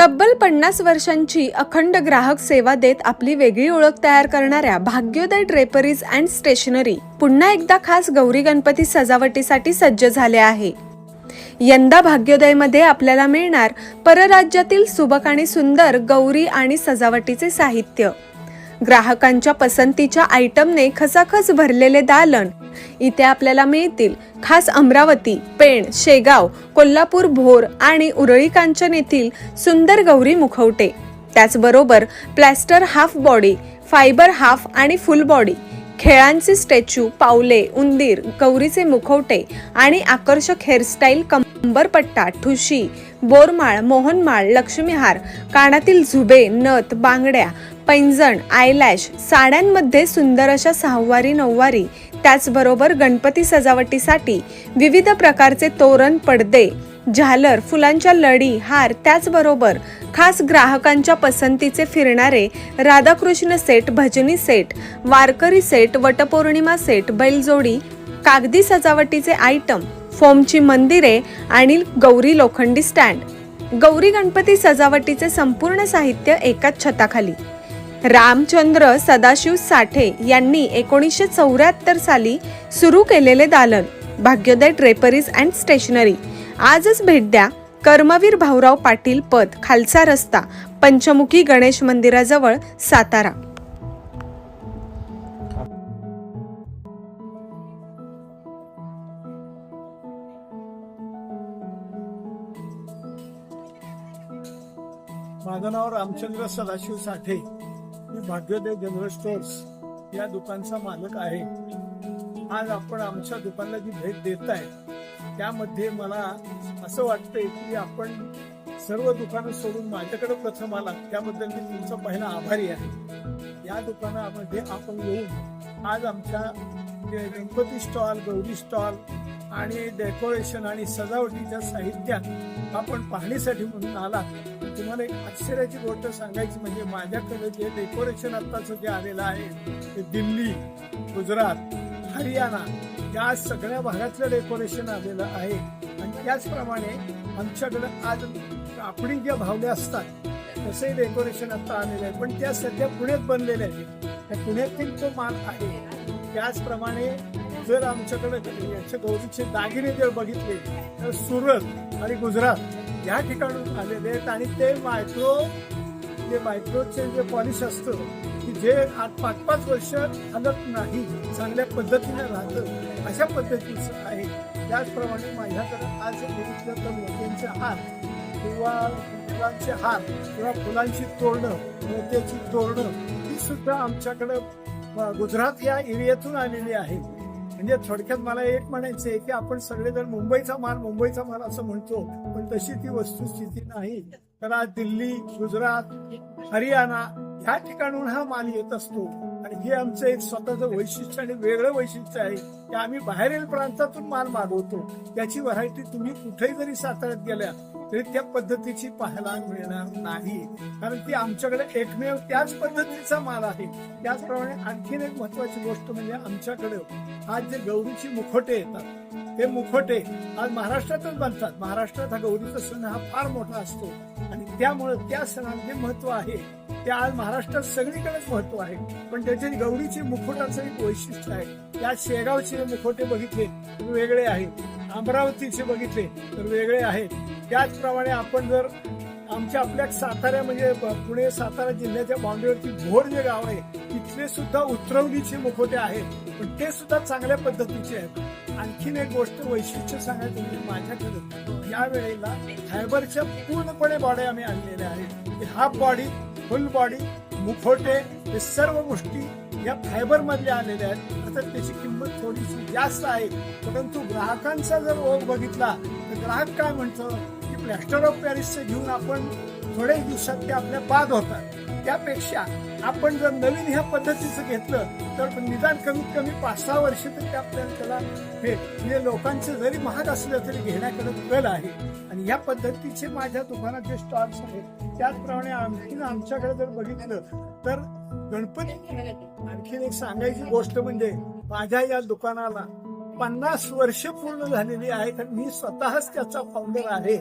तब्बल पन्नास वर्षांची अखंड ग्राहक सेवा देत आपली वेगळी ओळख तयार करणाऱ्या भाग्योदय ड्रेपरीज अँड स्टेशनरी पुन्हा एकदा खास गौरी गणपती सजावटीसाठी सज्ज झाले आहे. यंदा भाग्योदयमध्ये आपल्याला मिळणार परराज्यातील सुबक आणि सुंदर गौरी आणि सजावटीचे साहित्य. ग्राहकांच्या पसंतीच्या आयटमने खसाखस भरलेले दालन. इथे आपल्याला मिळतील खास अमरावती पेण शेगाव कोल्हापूर भोर आणि उरळी कांचन येथील सुंदर गौरी मुखवटे. त्याचबरोबर plaster half body fibre half आणि फुल बॉडी खेळांचे स्टॅच्यू पावले उंदीर गौरीचे मुखवटे आणि आकर्षक हेअरस्टाईल कंबरपट्टा ठुशी बोरमाळ मोहनमाळ लक्ष्मीहार कानातील झुबे नथ बांगड्या पैंजण आयलॅश साड्यांमध्ये सुंदर अशा सहावारी नऊवारी त्याचबरोबर गणपती सजावटीसाठी विविध प्रकारचे तोरण पडदे झालर फुलांच्या लढी हार त्याचबरोबर खास ग्राहकांच्या पसंतीचे फिरणारे राधाकृष्ण सेट भजनी सेट वारकरी सेट वटपौर्णिमा सेट बैलजोडी कागदी सजावटीचे आयटम फोमची मंदिरे आणि गौरी लोखंडी स्टँड. गौरी गणपती सजावटीचे संपूर्ण साहित्य एकाच छताखाली. रामचंद्र सदाशिव साठे यांनी एकोणीसशे चौऱ्याहत्तर साली सुरू केलेले दालन भाग्योदय ड्रेपरीज अँड स्टेशनरी. आजच भेट द्या कर्मवीर भाऊराव पाटील पद खालसा रस्ता पंचमुखी गणेश मंदिराजवळ सातारा. माझं नाव रामचंद्र सदाशिव साठे. मी भाग्योदय जनरल स्टोअर्स या दुकानचा मालक आहे. आज आपण आमच्या दुकानाला जी भेट देत आहे त्यामध्ये मला असं वाटतंय की आपण सर्व दुकानं सोडून माझ्याकडे प्रथम आला त्याबद्दल मी तुमचा पहिला आभारी आहे. या दुकानामध्ये आपण येऊन आज आमच्या गणपती स्टॉल गौरी स्टॉल आणि डेकोरेशन आणि सजावटीच्या साहित्यात आपण पाहणीसाठी म्हणून आला तुम्हाला एक आश्चर्याची गोष्ट सांगायची म्हणजे माझ्याकडे जे डेकोरेशन आत्ताचं जे आलेलं आहे ते दिल्ली गुजरात हरियाणा या सगळ्या भागातलं डेकोरेशन आलेलं आहे. आणि त्याचप्रमाणे आमच्याकडे आज कापडी ज्या भावल्या असतात तसंही डेकोरेशन आता आलेलं आहे. पण त्या सध्या पुण्यात बनलेल्या आहेत. त्या पुण्यातील तो माल आहे त्याचप्रमाणे जर आमच्याकडे याच्या गौरीचे दागिने जर बघितले तर सुरत आणि गुजरात या ठिकाणून आलेले आहेत आणि ते मायक्रो जे मायक्रोचे जे पॉलिश असतं की जे आज पाच पाच वर्ष हलत नाही चांगल्या पद्धतीने राहतं अशा पद्धतीचं आहे. त्याचप्रमाणे माझ्याकडे आज बघितलं तर मोत्यांचे हार किंवा फुलांचे हार किंवा फुलांची तोरणं मोत्याची तोरणं ही सुद्धा आमच्याकडं गुजरात या एरियातून आलेली आहे. म्हणजे थोडक्यात मला एक म्हणायचं आहे की आपण सगळेजण मुंबईचा माल मुंबईचा माल असं म्हणतो पण तशी ती वस्तुस्थिती नाही. तर आज दिल्ली गुजरात हरियाणा ह्या ठिकाणून हा माल येत असतो. आणि हे आमचं एक स्वतःचं वैशिष्ट्य आणि वेगळं वैशिष्ट्य आहे की आम्ही बाहेरील प्रांतातून माल मागवतो. त्याची व्हरायटी तुम्ही कुठेही जरी साताऱ्यात गेल्या तरी त्या पद्धतीची पाहायला मिळणार नाही. कारण ती आमच्याकडे एकमेव त्याच पद्धतीचा माल आहे. त्याचप्रमाणे आणखीन एक महत्वाची गोष्ट म्हणजे आमच्याकडे आज जे गौरीची मुखोटे येतात ते मुखोटे आज महाराष्ट्रातच बनतात. महाराष्ट्रात हा गौरीचा सण हा फार मोठा असतो. आणि त्यामुळे त्या सणांचे महत्त्व आहे. ते आज महाराष्ट्रात सगळीकडेच महत्त्व आहे. पण त्याचे गौरीचे मुखोटाचं एक वैशिष्ट्य आहे. या शेगावचे मुखोटे बघितले तर वेगळे आहेत अमरावतीचे बघितले तर वेगळे आहेत त्याचप्रमाणे आपण जर आमच्या आपल्या सातारा म्हणजे पुणे सातारा जिल्ह्याच्या बाउंड्रीवरती भोर जे गाव आहे तिथले सुद्धा उतरवणीचे मुखोटे आहेत. पण ते सुद्धा चांगल्या पद्धतीचे आहेत. आणखीन एक गोष्ट वैशिष्ट्य सांगायचं म्हणजे माझ्याकडे या वेळेला फायबरच्या पूर्णपणे बॉडी आम्ही आणलेल्या आहेत. हाफ बॉडी फुल बॉडी मुखोटे हे सर्व गोष्टी या फायबर मधल्या आलेल्या आहेत. आता त्याची किंमत थोडीशी जास्त आहे. परंतु ग्राहकांचा जर ओघ बघितला तर ग्राहक काय म्हणतो? प्लॅस्टर ऑफ पॅरिसचं घेऊन आपण थोड्या दिवसात ते आपल्या बाद होतात. त्यापेक्षा आपण जर नवीन ह्या पद्धतीचं घेतलं तर निदान कमीत कमी पाच सहा वर्ष तरी आपल्याला त्याला हे म्हणजे लोकांचे जरी महाग असलं तरी घेण्याकडे कल आहे. आणि या पद्धतीचे माझ्या दुकानात जे स्टॉल्स आहेत त्याचप्रमाणे आणखीन आमच्याकडे जर बघितलं तर गणपती आणखीन एक सांगायची गोष्ट म्हणजे माझ्या या दुकानाला पन्नास वर्ष पूर्ण झालेली आहेत आणि मी स्वतःच त्याचा फाउंडर आहे.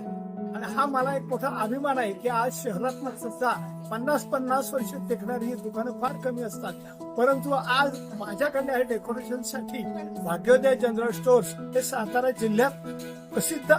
आणि हा मला एक मोठा अभिमान आहे की आज शहरात सुद्धा पन्नास पन्नास वर्ष टेकणारी ही दुकानं फार कमी असतात. परंतु आज माझ्याकडे डेकोरेशनसाठी भाग्योदय जनरल स्टोअर्स हे सातारा जिल्ह्यात प्रसिद्ध